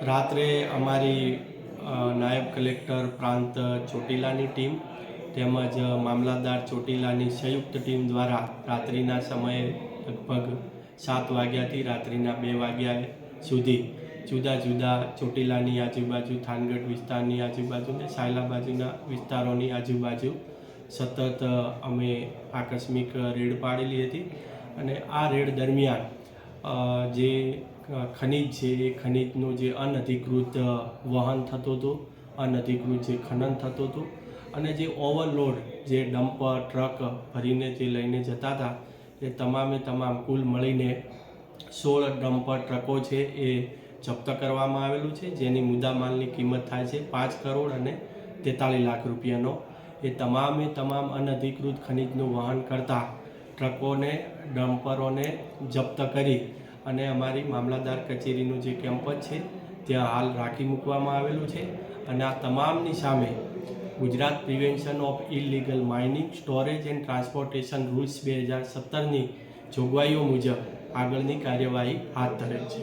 રાત્રે અમારી નાયબ કલેક્ટર પ્રાંત ચોટીલાની ટીમ તેમજ મામલતદાર ચોટીલાની સંયુક્ત ટીમ દ્વારા રાત્રિના સમયે લગભગ સાત વાગ્યાથી રાત્રિના બે વાગ્યા સુધી જુદા જુદા ચોટીલાની આજુબાજુ, થાનગઢ વિસ્તારની આજુબાજુ ને સાયલા બાજુના વિસ્તારોની આજુબાજુ સતત અમે આકસ્મિક રેડ પાડેલી હતી અને આ રેડ દરમિયાન જે ખનિજ છે, એ ખનિજનું જે અનધિકૃત વહન થતું હતું, અનધિકૃત જે ખનન થતું હતું અને જે ઓવરલોડ જે ડમ્પર, ટ્રક ભરીને જે લઈને જતા હતા, એ તમામે તમામ કુલ મળીને સોળ ડમ્પર ટ્રકો છે, એ જપ્ત કરવામાં આવેલું છે, જેની મુદ્દામાલની કિંમત થાય છે પાંચ કરોડ અને તેતાલીસ લાખ રૂપિયાનો. એ તમામે તમામ અનધિકૃત ખનિજનું વહન કરતા ટ્રકોને, ડમ્પરોને જપ્ત કરી અને અમારી મામલતદાર કચેરીનું જે કેમ્પસ છે, ત્યાં હાલ રાખી મૂકવામાં આવેલું છે અને આ તમામની સામે Gujarat prevention of illegal mining, storage and transportation rules બે હજાર સત્તરની જોગવાઈઓ મુજબ આગળની કાર્યવાહી હાથ ધરેલ છે.